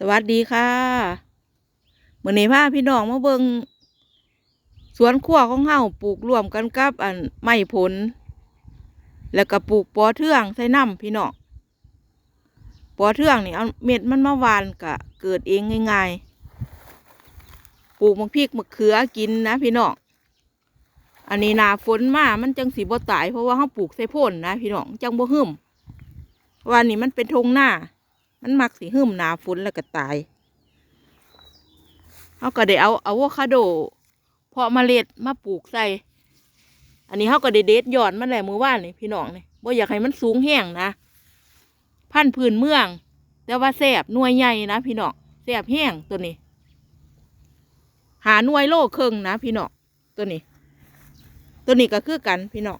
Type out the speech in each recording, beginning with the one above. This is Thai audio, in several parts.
สวัสดีค่ะเมื้อนี้พาพี่น้องมาเบิงสวนครัวของเฮาปลูกรวมกันกับอันไม้ผล แล้วก็ปลูกปอเทืองใส่น้ำพี่น้องปอเทืองนี่เอาเม็ดมันมาหวานก็เกิดเองง่ายๆปลูกมะพริกมะเขือกินนะพี่น้องอันนี้หนาฝนมามันจังสีบ่ตายเพราะว่าเฮาปลูกใส่พ่นนะพี่น้องจังบ่หึมว่านี่มันเป็นทงหน้า มันมักสิหึมหนาฝนแล้วก็ตายเขาก็ได้เอาอะโวคาโด เพาะเมล็ดมาปลูกใส่ อันนี้เขาก็ได้เด็ดยอดมันแหละมือว่านนี่พี่น้องนี่บ่อยากให้มันสูงแห้งนะ พันธุ์พื้นเมือง แต่ว่าแสบหน่วยใหญ่นะพี่น้องแสบแห้งตัวนี้ หาหน่วยโลครึ่งนะพี่น้องตัวนี้ ตัวนี้ก็คือกันพี่น้อง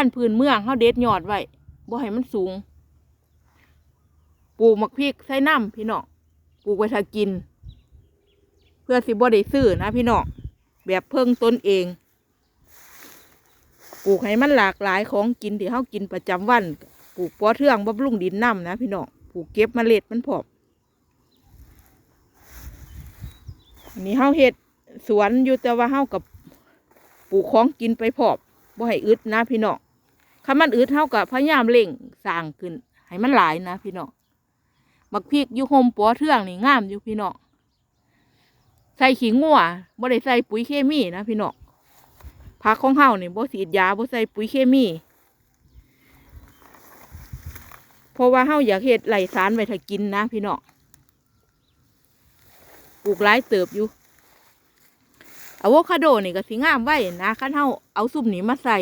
พันธุ์พื้นเมืองเขาเด็ดยอดไว้บ่ให้มันสูง ปลูกมักพริกใส่น้ำพี่น้องปลูกไว้ถ้ากิน เพื่อสิบ่ได้ซื้อนะพี่น้องแบบเพิ่งต้นเองปลูกให้มันหลากหลายของกินที่เขากินประจำวัน ปลูกปอเทืองบำรุงดินน้ำนะพี่น้อง ปลูกเก็บเมล็ดมันพร้อมอันนี้เขาเฮ็ดสวนอยู่แต่ว่าเขากับปลูกของกินไปพร้อมบ่ให้อึดนะพี่น้อง คันมันอึดเท่ากับพยายามเร่งสร้างขึ้น ให้มันหลายนะพี่น้องบักพริกอยู่โฮมปัวเทืองนี่งามอยู่พี่น้องใส่ขี้งัวบ่ได้ใส่ปุ๋ยเคมีนะพี่น้องผักของเฮานี่บ่ฉีดยาบ่ใส่ปุ๋ยเคมีเพราะว่าเฮาอยากเฮ็ดไหลสารไว้ถ้ากินนะพี่น้องปลูกหลายเติบอยู่อะโวคาโดนี่ก็สิงามไว้นะคันเฮาเอาซุ่มนี้มาใส่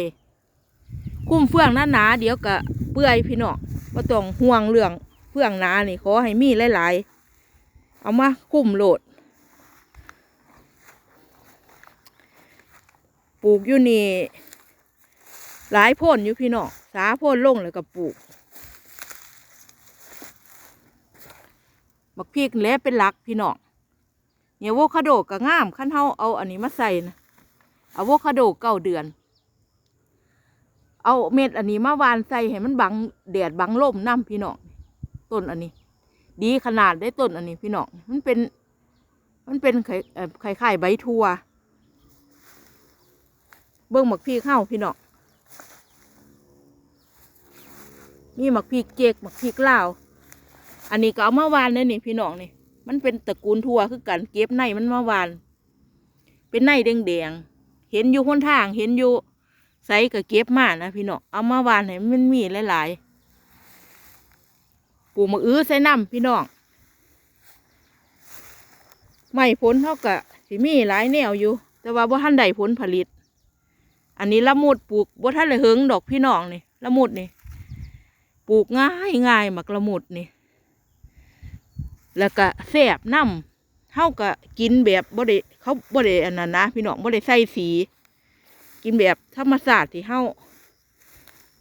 คุ้มเฟืองหนาเดี๋ยวก็เปื่อยพี่น้องบ่ต้องห่วงเรื่องเฟืองหนานี่ขอให้มีหลายๆ เอามาคุ้มโหลด ปลูกอยู่นี่หลายพ่นอยู่พี่น้องสาพ่นลงแล้วก็ปลูกบักพริกแล้เป็นหลักพี่น้องเนี่ยโวคาโดก็งามขั้นเฮาเอาอันนี้มาใส่นะอะโวคาโดเก้าเดือน เอาเม็ดอันนี้มาวานใส่ให้มันบังแดดบังลมน้ำพี่น้องต้นอันนี้ ดีขนาดได้ต้นอันนี้พี่น้องมันเป็น มันเป็นไข่ไข่ไข่ใบทัวเบิ้งหมักพริกเข้าพี่น้องนี่หมักพริกเจกหมักพริกลาวอันนี้ก็เอามาวานเลยนี่พี่น้องนี่ มันเป็นตระกูลทัวคือกันเก็บในมันมาวาน เป็นในแดงๆเห็นอยู่คนทางเห็นอยู่ ใสก็เก็บมานะพี่น้องเอามาวานให้มันมีหลายๆปลูกมะอื้อใส่น้ำพี่น้องไม่ผลเท่ากับสิมีหลายแนวอยู่ แต่ว่าบ่ทันได้ผลผลิต อันนี้ละมุดปลูกบ่ทันเลยเฮงดอกพี่น้องนี่ละมุดนี่ปลูกง่ายง่ายมักละมุดนี่แล้วก็แสบน้ำเท่ากับกินแบบบ่ได้เขาบ่ได้อันนั้นนะพี่น้องบ่ได้ใส่สี กินแบบธรรมชาติที่เฮา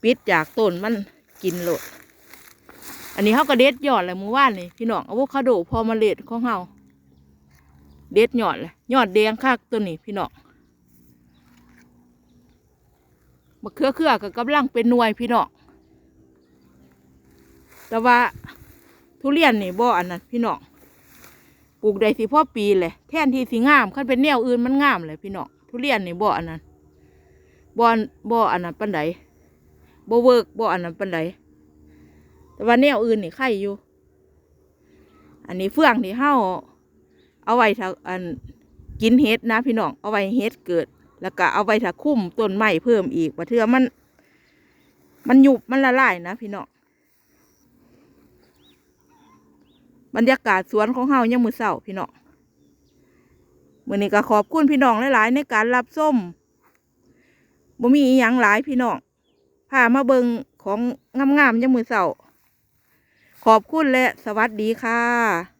ปิดจากต้นมันกินโลด อันนี้เฮาก็เด็ดยอดเลยมือวานนี่พี่น้องอะโวคาโดพอมาเล็ดของเฮาเด็ดยอดเลยยอดแดงคักตัวนี้พี่น้องมะเขือเขือก็กำลังเป็นหน่วยพี่น้องแต่ว่าทุเรียนนี่บ่อันนั้นพี่น้องปลูกได้สิพ่อปีเลยแทนที่สิงามคันเป็นแนวอื่นมันงามเลยพี่น้องทุเรียนนี่บ่อันนั้น บ่อันบ่อันนั้นปันใดบ่เวิร์กบ่อันนั้นปันใดแต่ว่าแนวอื่นนี่ไข่อยู่ อันนี้เฟื่องที่เฮาเอาไว้ถ้าอันกินเห็ดนะพี่น้อง เอาไว้เห็ดเกิด แล้วก็เอาไว้ถ้าคุ้มต้นไม้เพิ่มอีกว่าเทื่อมัน มันหยุบมันละลายนะพี่น้องบรรยากาศสวนของเฮายังมือเศร้าพี่น้องมื่อนี้ก็ขอบคุณพี่น้องหลายๆในการรับส้ม บ่มีอหยังหลายพี่น้องพามาเบิงของงามๆยังมือเสาขอบคุณและสวัสดีค่ะ